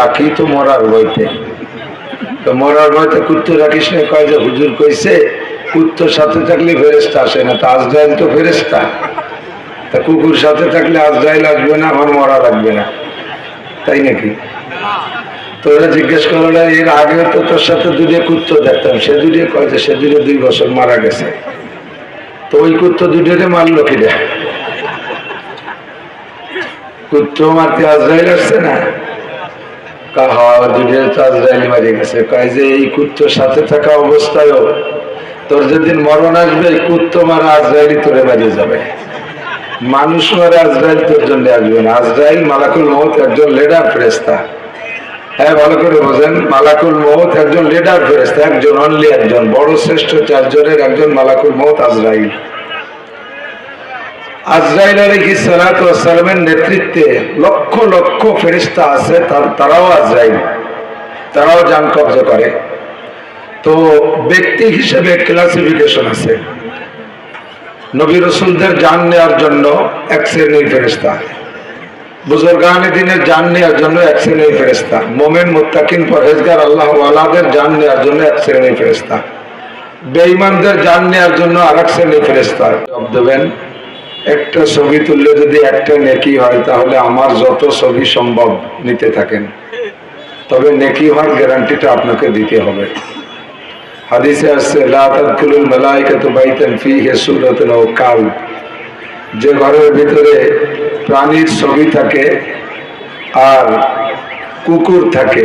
রাখি তো মরার বইতে তো মরার বইতে কুত্তো রাখিস না, কয় যে হুজুর কইছে, কুত্তোর সাথে থাকলে ফেরেস্তা আসে না, তা আজরাইল তো ফেরেস্তা তা কুকুর সাথে থাকলে আজরাইল আসবে না আমার মরা লাগবে না। তাই নাকি? তো ওরা জিজ্ঞেস করল, না, এর আগেও তো তোর সাথে দুটো কুত্তো দেখতাম। সে দুটো কয় যে, সে দুটো দুই বছর মারা গেছে। তো ওই কুত্তো দুটোরে মারলো কি দেখ কুত্তো মারতে আজরাইল আসছে না কাহা দুটো তো আজরাইল মারি অবস্থায়ও তোর যেদিন মরণ আসবে তোরে যাবে মানুষ আজরাইল তোর আজরাইল মালাকুল মহত একজন লেডার ফেরেস্তা হ্যাঁ ভালো করে মালাকুল মহত একজন লিডার ফেরেস্তা একজন অনলি একজন বড় শ্রেষ্ঠ চারজনের একজন মালাকুল মহত আজরাইল। আজরাইল আলী সালামের নেতৃত্বে লক্ষ লক্ষ ফেরিস্তা আছে, তার- তারাও আজরাইল। তারাও যান কবজা করে। তো ব্যক্তি হিসেবে ক্লাসিফিকেশন আছে। নবী রসুলদের জান নেওয়ার জন্য এক শ্রেণির ফেরিস্তা বুজুর্গানে দিনের জান নেওয়ার জন্য এক শ্রেণির ফেরেস্তা মোমেন, মুত্তাকিন, পরহেজগার, আল্লাহ আলাদের জান নেওয়ার জন্য এক শ্রেণির ফেরেস্তা বেঈমানদের যান নেওয়ার জন্য আর এক শ্রেণির ফেরেস্তা দেবেন একটা ছবি তুললে যদি একটা নেকি হয়, তাহলে আমার যত ছবি সম্ভব নিতে থাকেন। তবে নেকি হওয়ার গ্যারান্টিটা আপনাকে দিতে হবে। হাদিসে আসছে, লা তাদখুলুল মালাইকাতু বাইতান ফীহি সূরাতুন আও কাল যে ঘরের ভিতরে প্রাণীর ছবি থাকে আর কুকুর থাকে,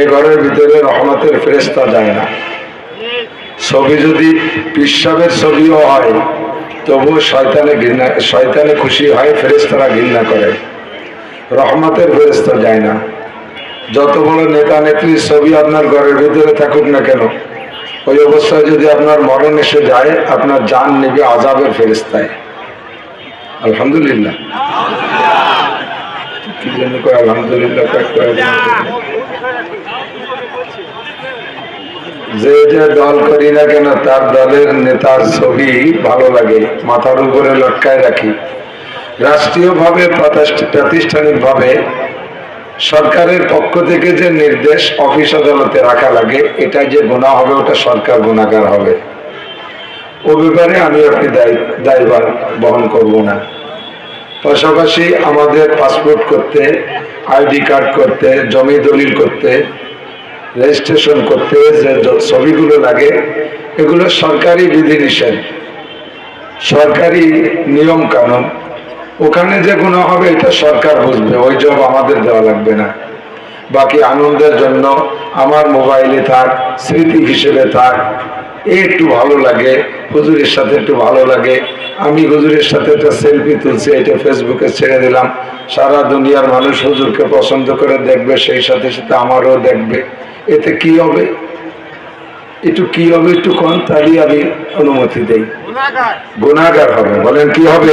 এ ঘরের ভিতরে রহমতের ফেরেস্তা যায় না। ছবি যদি পিসাবের ছবিও হয় তবুও শয়তানে ঘৃণা, শয়তানে খুশি হয় ফেরেস্তারা ঘৃণা করে। রহমতের ফেরেস্তা যায় না। যত বড় নেতা নেত্রীর ছবি আপনার ঘরের ভিতরে থাকুক না কেন, ওই অবস্থায় যদি আপনার মরণ এসে যায়, আপনার জান নেবে আজাবের ফেরিস্তায় আলহামদুলিল্লাহ। কি জন্য আলহামদুলিল্লাহ। যে যে দল করি না কেন, তার দলের নেতার ছবি ভালো লাগে, মাথার উপরে লটকায় রাখি। রাষ্ট্রীয়ভাবে প্রাতিষ্ঠানিক ভাবে সরকারের পক্ষ থেকে যে নির্দেশ অফিস আদালতে রাখা লাগে এটা যে গুণা হবে, ওটা সরকার গুণাগার হবে। ও ব্যাপারে আমি আপনি দায় দায়ভার বহন করব না। পাশাপাশি আমাদের পাসপোর্ট করতে, আইডি কার্ড করতে, জমি দলিল করতে রেজিস্ট্রেশন করতে যে ছবিগুলো লাগে, এগুলো সরকারি বিধিনিষেধ। সরকারি নিয়ম কানুন ওখানে যে গুণ হবে, এটা সরকার বুঝবে, ওই জব আমাদের দেওয়া লাগবে না। বাকি আনন্দের জন্য আমার মোবাইলে থাক, স্মৃতি হিসেবে থাক, এ একটু ভালো লাগে, হুজুরের সাথে একটু ভালো লাগে। আমি হুজুরের সাথে একটা সেলফি তুলছি, এটা ফেসবুকে ছেড়ে দিলাম। সারা দুনিয়ার মানুষ হুজুরকে পছন্দ করে দেখবে, সেই সাথে সাথে আমারও দেখবে। এতে কি হবে? একটু কি হবে একটু কম তাহলে আমি অনুমতি দেই। গুণাগার হবে। বলেন কি হবে?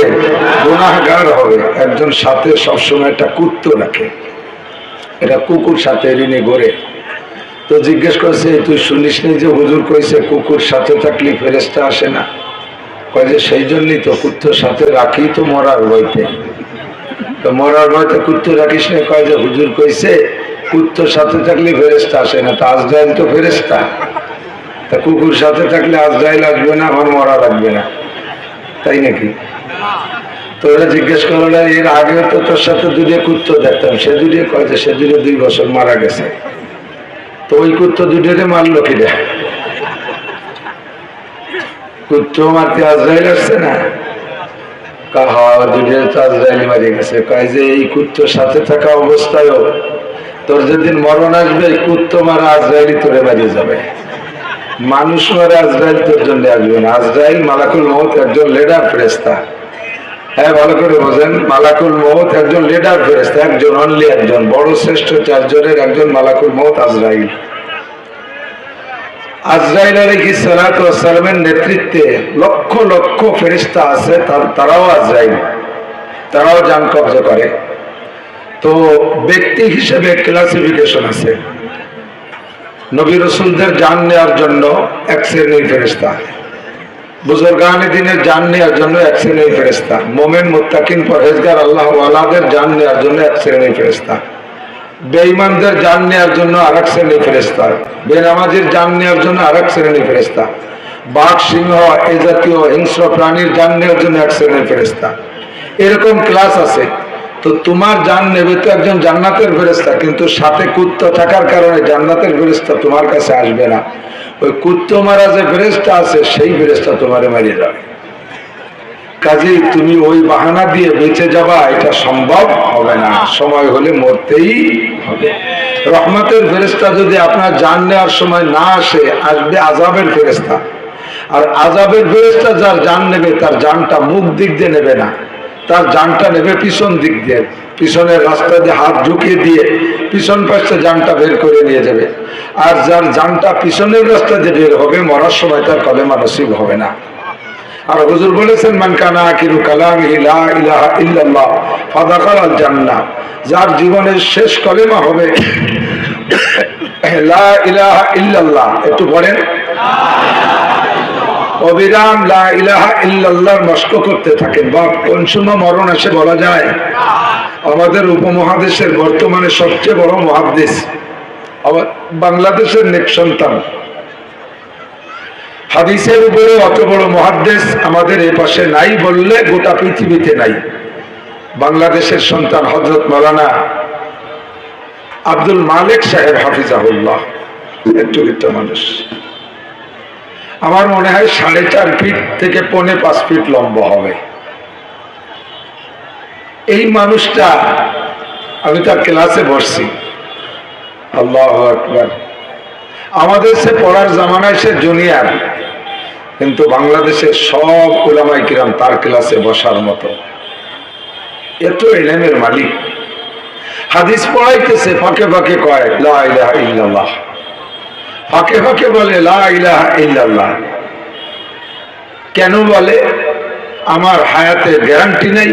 গুণাগার হবে। একজন সাথে সবসময় একটা কুত্ত রাখে। এটা কুকুর সাথে ঋণে গড়ে তো জিজ্ঞেস করছে তুই শুনিস নি যে হুজুর কইছে কুকুর সাথে থাকলে ফেরেস্তা আসে না? কয় যে সেই জন্যই তো কুত্তর সাথে রাখি তো মরার বইতে তো মরার বইতে কুত্ত রাখিস না? কয় যে হুজুর কইছে কুত্তর সাথে থাকলে ফেরেস্তা আসে না, তা আজরাইল তো ফেরেস্তা তা কুকুর সাথে থাকলে আজরাইল আসবে না, আমার মরা লাগবে না। তাই নাকি? তো ওরা জিজ্ঞেস করল এর আগেও তো তোর সাথে দুটো কুত্তো দেখতাম। সে দুটো কয় যে, সে দুটো দুই বছর মারা গেছে। তো ওই কুত্তো দুটোরে মারলো কি দেখ কুত্তো মারতে আজরাইল আসছে না? কাহা দুটো তো আজরাইল মারি গেছে। কয় যে, এই কুত্তোর সাথে থাকা অবস্থায়ও তোর যেদিন মরণ আসবে কুত্তো মারা আজরাইলই তোরে মারিয়ে যাবে। মানুষ মারে আজরাইল তোর জন্য আসবে না। আজরাইল মালাকুল মহত একজন লেডার ফেরেস্তা হ্যাঁ ভালো করে বোঝেন, মালাকুল মহত একজন লেডার ফেরেস্তা একজন অনলি একজন, বড় শ্রেষ্ঠ চারজনের একজন মালাকুল মহত আজরাইল। আজরাইল আলী সালামের নেতৃত্বে লক্ষ লক্ষ ফেরিস্তা আছে তারাও আজরাইল। তারাও যান কবজা করে। তো ব্যক্তি হিসেবে ক্লাসিফিকেশন আছে। নবী রসুলদের জান নেওয়ার জন্য এক শ্রেণির ফেরিস্তা বুজুর্গানে দিনের জান নেওয়ার জন্য এক শ্রেণির ফেরেস্তা মোমেন, মুত্তাকিন, পরহেজগার, আল্লাহ ওয়ালাদের জান নেওয়ার জন্য এক শ্রেণির ফেরেস্তা বেঈমানদের জান নেওয়ার জন্য আর এক শ্রেণি ফেরেস্তা বেনামাজির জান নেওয়ার জন্য আর এক শ্রেণি ফেরেস্তা বাঘ, সিংহ, এ জাতীয় হিংস্র প্রাণীর জান নেওয়ার জন্য এক শ্রেণির ফেরেস্তা এরকম ক্লাস আছে। তো তোমার জান নেবে তো একজন জান্নাতের ফেরেস্তা কিন্তু সাথে কুত্ত থাকার কারণে জান্নাতের ফেরেস্তা তোমার কাছে আসবে না। ওই কুত্ত মারা যে ফেরেস্তা আছে, সেই ফেরেস্তা তোমারে মারিয়ে যাবে। কাজেই তুমি ওই বাহানা দিয়ে বেঁচে যাবা, এটা সম্ভব হবে না। সময় হলে মরতেই হবে। রহমতের ফেরেস্তা যদি আপনার জান নেওয়ার সময় না আসে, আসবে আজাবের ফেরেস্তা আর আজাবের ফেরেস্তা যার জান নেবে, তার জানটা মুখ দিক দিয়ে নেবে না। তার জানটা নেবে পিছন দিক দিয়ে। পিছনের রাস্তা দিয়ে হাত ঢুকিয়ে দিয়ে পিছন পাশে জানটা বের করে নিয়ে যাবে। আর যার জানটা পিছনের রাস্তা দিয়ে বের হবে, মরার সময় তার কলেমা নসিব হবে না। আর হুজুর বলেছেন, মান কানা আকিরু কালামিহি লা ইলাহা ইল্লাল্লাহ আল জান্নাহ। যার জীবনের শেষ কলেমা হবে, লা ইলাহা ইল্লাল্লাহ। একটু পড়েন অবিরাম লা ইলাহা করতে থাকেন। বা কোন সময় মরণ আসে বলা যায়? আমাদের উপমহাদেশের বর্তমানে সবচেয়ে বড় মহাদেশ। বাংলাদেশের নেক সন্তান। হাদিসের উপরে অত বড় মহাদেশ আমাদের এ পাশে নাই বললে গোটা পৃথিবীতে নাই। বাংলাদেশের সন্তান হজরত মৌলানা আব্দুল মালিক সাহেব হাফিজাহুল্লাহ একটা মানুষ। আমার মনে হয় সাড়ে চার ফিট থেকে পৌনে পাঁচ ফিট লম্বা হবে। এই মানুষটা, আমি তার ক্লাসে বসছি। আল্লাহ আকবার। আমাদের সে পড়ার জামানায় সে জুনিয়ার, কিন্তু বাংলাদেশের সব ওলামাই কিরাম তার ক্লাসে বসার মতো। এত এলেমের মালিক। হাদিস পড়াইতেছে, ফাঁকে ফাঁকে কয়, লা ফাঁকে ফাঁকে বলে ইল্লাল্লাহ। কেন বলে? আমার হায়াতের গ্যারান্টি নেই।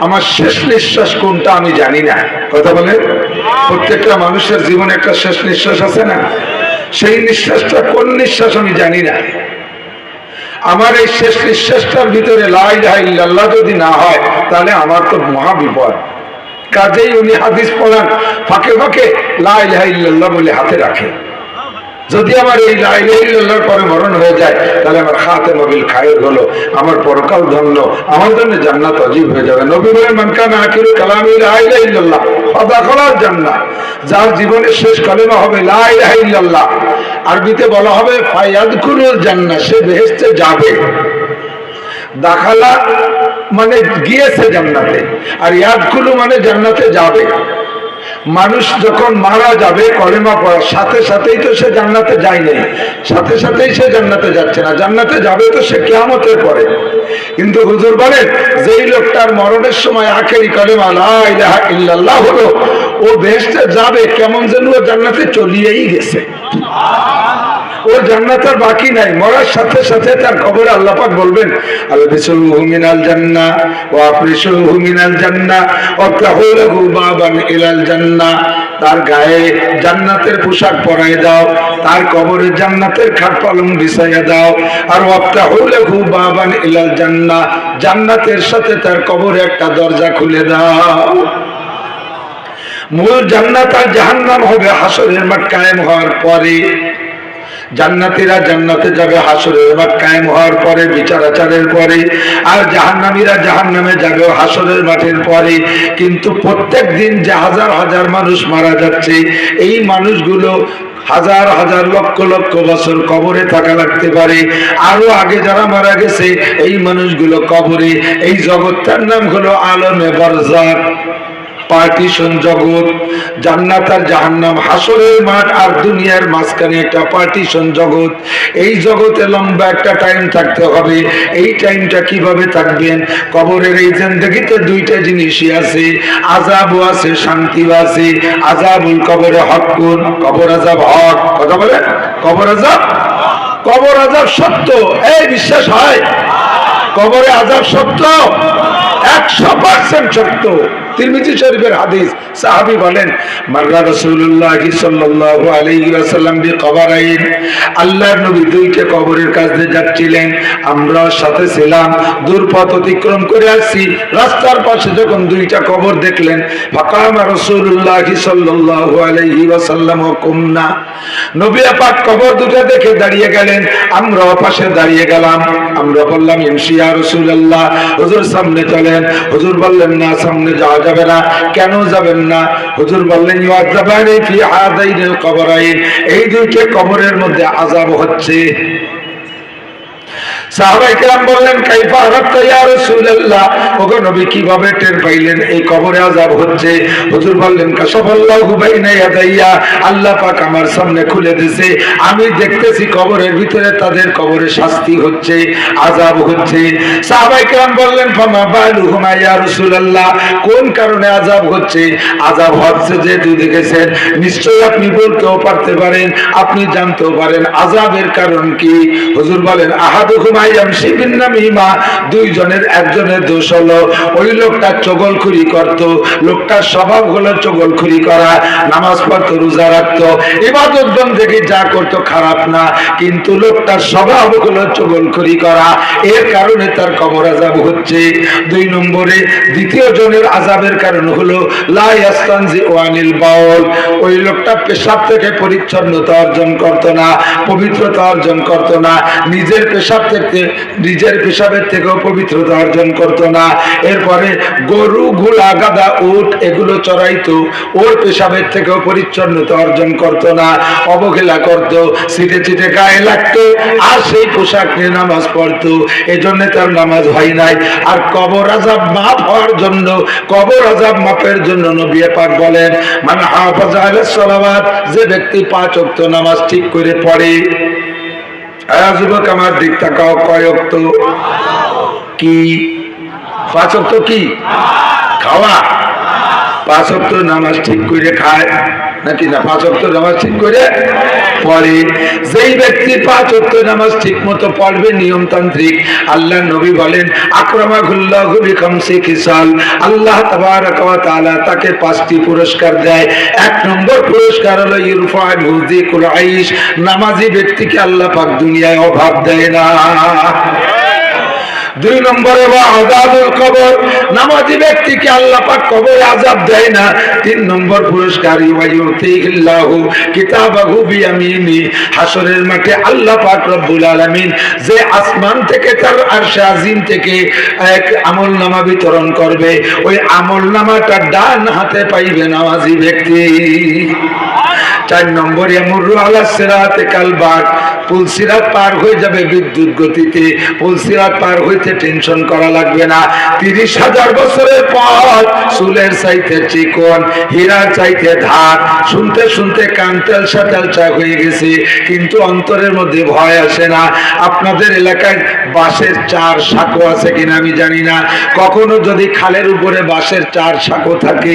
আমার শেষ নিঃশ্বাস কোনটা আমি জানি না। কথা বলে? প্রত্যেকটা মানুষের জীবনে একটা শেষ নিঃশ্বাস আছে না? সেই নিঃশ্বাসটা কোন নিঃশ্বাস আমি জানি না। আমার এই শেষ নিঃশ্বাসটার ভিতরে লাই ইল্লাল্লাহ যদি না হয়, তাহলে আমার তো মহা বিপদ। কাজেই উনি হাদিস পড়ান ফাঁকে ফাঁকে লাই ইল্লাল্লাহ বলে হাতে রাখে। যদি আমার এই লাইলাইল্লাহর পরে মরণ হয়ে যায়, তাহলে আমার খাতে নবিল খায়ের হলো, আমার পরকাল ধন্য, আমার জন্য জান্নাত অজীব হয়ে যাবে। নবী বলেন মানকানা আখির কালামি লাইলাইল্লাহ সদা খোলার জান্নাত, যার জীবনের শেষ কালেমা হবে লাইলাইল্লাহ আরবিতে বলা হবে ফায়াদ ফায়াদকুরুল জান্নাত সে বেহেশতে যাবে। দাখালা মানে গিয়েছে জান্নাতে, আর ইয়াদকুলু মানে জান্নাতে যাবে। মানুষ যখন মারা যাবে, কলেমা পড়ার সাথে সাথেই তো সে জান্নাতে যায়নি সাথে সাথেই সে জান্নাতে যাচ্ছে না। জান্নাতে যাবে তো সে কেয়ামতের পরে। কিন্তু হুজুর বলেন, যেই লোকটার মরণের সময় আখেরি কলেমা ইল্লাল্লাহ হলো, ও বেহেস্টে যাবে, কেমন যেন ও জান্নাতে চলিয়েই গেছে। ওর জান্নাতের বাকি নাই। মরার সাথে সাথে তার কবরে আল্লাপাক বলবেন আলবিসুহু মিনাল জান্নাহ ওয়া আফরিসুহু মিনাল জান্নাহ ওয়াতাহুলহু বাবান ইলাল জান্নাহ তার গায়ে জান্নাতের পোশাক পরায় দাও, তার কবরে জান্নাতের খাট পালং বিছাইয়া দাও। আর ওয়াফতাহুলহু বাবান ইলাল জান্নাহ জান্নাতের সাথে তার কবরে একটা দরজা খুলে দাও। মূল জান্নাত আর জাহান্নাম হবে হাসরের মাঠ কায়েম হওয়ার পরে। জান্নাতীরা জান্নাতে যাবে হাসরের মাঠ কায়েম হওয়ার পরে, বিচার আচারের পরে, আর জাহান্নামীরা জাহান্নামে যাবে হাসরের মাঠের পরে। কিন্তু প্রত্যেক দিন যে হাজার হাজার মানুষ মারা যাচ্ছে, এই মানুষগুলো হাজার হাজার লক্ষ লক্ষ বছর কবরে থাকা লাগতে পারে। আরও আগে যারা মারা গেছে, এই মানুষগুলো কবরে। এই জগৎটার নাম হলো আলমে বরজাক পার্টিশন জগৎ, জান্নাত আর জাহান্নাম, হাসরের মাঠ আর দুনিয়ার মাঝখানে একটা পার্টিশন জগৎ। এই জগতে লম্বা একটা টাইম থাকতে হবে। এই টাইমটা কীভাবে থাকবেন? কবরের এই জিন্দগিতে দুইটা জিনিসই আছে। আজাবও আছে, শান্তিও আছে। আজাবুল কবরে হক কোন? কবর আজাব হক। কথা বলে কবর আজাব কবর আজাব সত্য। এই বিশ্বাস হয়? কবরে আজাব সত্য? একশো পার্সেন্ট সত্য। তিরমিজি শরীফের হাদিস সাহাবী বলেন মাররা রাসূলুল্লাহ সাল্লাল্লাহু আলাইহি ওয়াসাল্লাম বি কবরাইন। আল্লাহর নবী দুইটা কবরের কাছ যাচ্ছিলেন। আমরা সাথে ছিলাম দূর পথ অতিক্রম করে আসছি। রাস্তার পাশে যখন দুইটা কবর দেখলেন, ফাকামা রাসূলুল্লাহ সাল্লাল্লাহু আলাইহি ওয়াসাল্লাম কুমনা। নবী পাক কবর দুটো দেখে দাঁড়িয়ে গেলেন আমরা পাশে দাঁড়িয়ে গেলাম। আমরা বললাম ইমশি ইয়া রাসূলুল্লাহ। হুজুর সামনে চলেন। হুজুর বললেন, না, সামনে যাওয়া যাবে না কেন যাবেন না? হুজুর বললেন এই দুইটা কবরের মধ্যে আজাব হচ্ছে। আমি দেখতেছি কবরের ভিতরে তাদের কবরে শাস্তি হচ্ছে, আযাব হচ্ছে। সাহাবাই কেরাম বললেন কোন কারণে আযাব হচ্ছে? আযাব হচ্ছে যেহেতু দেখেছেন নিশ্চয়ই আপনি বলতেও পারতে পারেন, আপনি জানতেও পারেন। আযাবের কারণ কি? হুজুর বলেন, আহাদুহুমা ইয়ামশি বিন নামিমা দুইজনের, একজনের দোষ হলো, ওই লোকটা চগলখুরি করত, লোকটার স্বভাব হলো চগলখুরি করা থেকে যা করতো খারাপ না, কিন্তু লোকটার স্বভাব করা, এর কারণে তার কবর আজাব হচ্ছে। দুই নম্বরে, দ্বিতীয় জনের আজাবের কারণ হলো, লা ইয়াস্তানজি ওয়ানিল বাউল, ওই লোকটা পেশাব থেকে পরিচ্ছন্নতা অর্জন করত না, পবিত্রতা অর্জন করত না, নিজের পেশাব থেকে নিজের পেশাবের থেকেও পবিত্রতা অর্জন করত না। এরপরে গরু, ঘোড়া গাদা উট এগুলো চড়াইতো। ওর পেশাবের থেকেও পরিচ্ছন্নতা অর্জন করত না। অবহেলা করত সিটে চিটে গায়ে লাগতো আর সেই পোশাক নিয়ে নামাজ পড়তো। এজন্য তার নামাজ হয় নাই। আর কবর আজাব মাফ হওয়ার জন্য, কবর আজাব মাপের জন্য নবী পাক বলেন মানে হাফাজ যে ব্যক্তি পাঁচ ওয়াক্ত নামাজ ঠিক করে পড়ে। যুবক আমার দিক তাকাও কয়ক্ত তো কি? পাঁচ ওয়াক্ত কি? খাওয়া। পাঁচ ওয়াক্ত নামাজ ঠিক করে খায়? নাকি না? পাঁচ ওয়াক্ত নামাজ ঠিক করে পড়ে। যেই ব্যক্তি পাঁচ ওয়াক্ত নামাজ ঠিক মতো পড়বে, নিয়মতান্ত্রিক আল্লাহ নবী বলেন আক্রমাঘুল্লাহু বিখামসি খিসাল আল্লাহ তাবারাক ওয়া তাআলা তাকে পাঁচটি পুরস্কার দেয়। এক নম্বর পুরস্কার হলো ইরফা নামাজি ব্যক্তিকে আল্লাহ পাক দুনিয়ায় অভাব দেয় না। দুই নম্বরে বা আজাবুল কবর। নামাজি ব্যক্তিকে আল্লাহ পাক কবরে আজাব দেয় না। তিন নম্বর পুরস্কার হাসরের মাঠে আল্লাহ পাক রব্বুল যে আসমান থেকে, তার আজিম থেকে এক আমল নামা বিতরণ করবে। ওই আমল নামাটা ডান হাতে পাইবে নামাজি ব্যক্তি। চার নম্বর কালবাট পুলসিরাত পার হয়ে যাবে বিদ্যুৎ গতিতে। পুলসিরাত পার হইতে টেনশন করা লাগবে না। তিরিশ হাজার বছরের পর চুলের চাইতে চিকন, হীরার চাইতে ধার শুনতে শুনতে কান তেলসা তেলসা হয়ে গেছে, কিন্তু অন্তরের মধ্যে ভয় আসে না। আপনাদের এলাকায় বাঁশের চার সাঁকো আছে কিনা আমি জানি না। কখনো যদি খালের উপরে বাঁশের চার সাঁকো থাকে,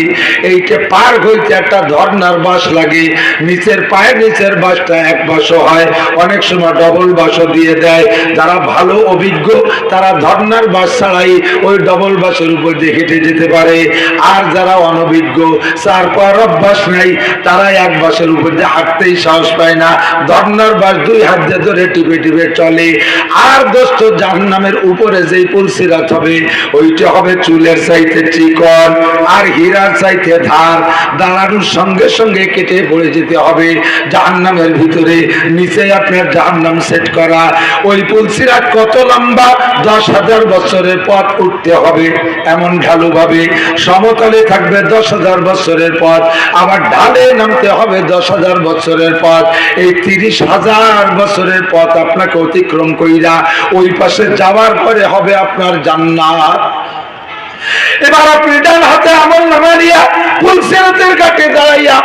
এইটা পার হইতে একটা ধর্নার বাঁশ লাগে। নিচের পায়ের নিচের বাঁশটা এক বাঁশও হয়, অনেক সময় ডবল বাঁশও দিয়ে দেয়। যারা ভালো, অভিজ্ঞ, তারা ধর্নার বাঁশ ছাড়াই ওই ডবল বাঁশের উপর দিয়ে হেঁটে যেতে পারে। আর যারা অনভিজ্ঞ চার অভ্যাস নাই। তারা এক বাসের উপর দিয়ে হাঁটতেই সাহস পায় না। ধর্নার বাঁশ দুই হাত দিয়ে ধরে টিপে টিপে চলে। আর দোস্ত, জাহান্নামের উপরে যেই পুলসিরাত হবে, ওইটা হবে চুলের চাইতে চিকন, আর হীরার চাইতে ধার। দাঁড়ানোর সঙ্গে সঙ্গে কেটে পড়ে যেতে হবে। জাহান্নামের ভিতরে নিচে আপনার জাহান্নাম সেট করা। ওই পুলসিরাত কত লম্বা? দশ হাজার বছরের পথ উঠতে হবে, এমন ঢালু ভাবে। সমতলে থাকবে দশ হাজার বছরের পথ, আবার ঢালে নামতে হবে দশ হাজার বছরের পথ। এই তিরিশ হাজার বছরের পথ আপনাকে অতিক্রম কইরা ওই পাশে যাওয়ার পরে হবে আপনার জান্নাত। এবার আপনি ডান হাতে আমল নামা নিয়া দাঁড়াইয়া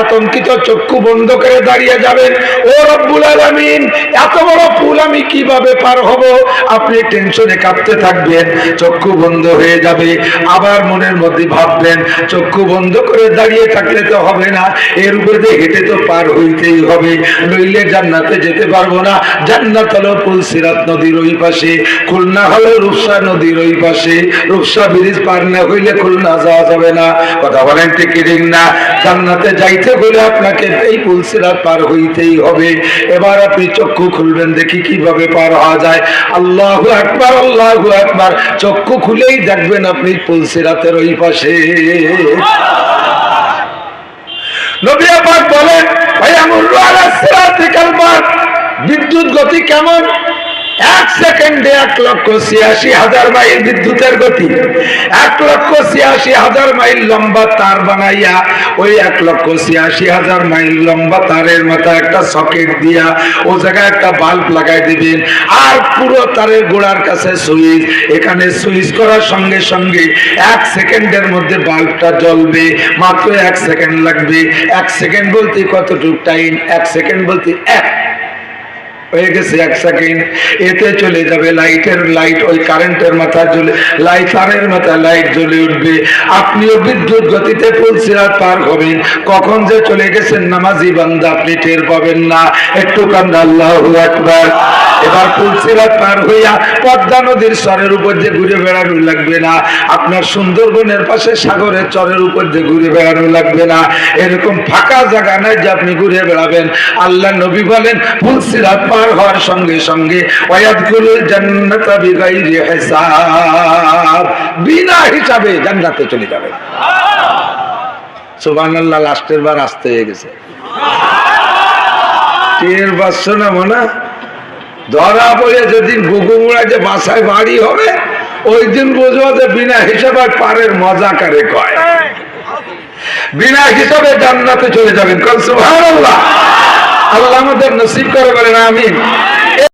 আতঙ্কিত চক্ষু বন্ধ করে দাঁড়িয়ে যাবেন। ও রব্বুল আলামিন, এত বড় পুল আমি কীভাবে পার হব? আপনি টেনশনে কাঁপতে থাকবেন, চক্ষু বন্ধ হয়ে যাবে। আবার মনের মধ্যে ভাববেন, চক্ষু বন্ধ করে দাঁড়িয়ে থাকলে তো হবে না, এর উপরে হেঁটে তো পার হইতেই হবে। নইলে জান্নাতে যেতে পারব না। জান্নাত হলো পুলসিরাত নদীর ওই পাশে, খুলনা হলো রূপসা নদীর ওই পাশে। রূপসা ব্রিজ পার না হইলে খুলনা যাওয়া যাবে না। কথা বলেন, ঠিক না? জান্নাতে যাইতে হলে আপনাকে এই পুলসিরাত পার হইতেই হবে। এবার আপনি চক্ষু খুলবেন, দেখি কীভাবে পার হওয়া যায়। আল্লাহু আকবার আল্লাহু আকবার। চক্ষু খুলেই দেখবেন আপনি পুলসিরাতের ওই পাশে। নবী পাক বলেন, ভাই মার বিদ্যুৎ গতি কেমন? এক সেকেন্ডে এক লক্ষ ছিয়াশি হাজার মাইল বিদ্যুতের গতি। এক লক্ষ ছিয়াশি হাজার মাইল লম্বা তার বানাইয়া ওই এক লক্ষ ছিয়াশি হাজার মাইল লম্বা তারের মাথায় একটা সকেট দিয়া ও জায়গায় একটা বাল্ব লাগাই দিবেন। আর পুরো তারের গোড়ার কাছে সুইচ। এখানে সুইচ করার সঙ্গে সঙ্গে এক সেকেন্ডের মধ্যে বাল্বটা জ্বলবে। মাত্র এক সেকেন্ড লাগবে। এক সেকেন্ড বলতে কতটুকু টাইম? এক সেকেন্ড বলতে এক। হয়ে গেছে এক সেকেন্ড এতে চলে যাবে লাইটের লাইট ওই কারেন্টের জ্বলে লাইট জ্বলে উঠবে। আপনিও বিদ্যুৎ গতিতে পুলসিরাত পার হবেন। কখন যে চলে গেছেন নামাজি আপনি টের পাবেন না। একটু আল্লাহ একবার এবার পুলসিরাত পার হইয়া পদ্মা নদীর স্বরের উপর যে ঘুরে বেড়ানো লাগবে না। আপনার সুন্দরবনের পাশে সাগরের চরের উপর যে ঘুরে বেড়ানো লাগবে না। এরকম ফাঁকা জায়গা নাই যে আপনি ঘুরে বেড়াবেন। আল্লাহ নবী বলেন ফুলসিরাত পার হওয়ার সঙ্গে সঙ্গে বিনা হিসাবে জান্নাতে চলে যাবে। সুবহানাল্লাহ, লাস্টের বার আসতে হয়ে গেছে। ধরা পড়ে যেদিন গুগুমুড়া যে বাসায় বাড়ি হবে ওই দিন বুঝব যে বিনা হিসাবে পারের মজা কারে কয়। বিনা হিসাবে জান্নাতে চলে যাবেন। সুবহানাল্লাহ। আল্লাহ আমাদের নসিব করে বলেন আমিন।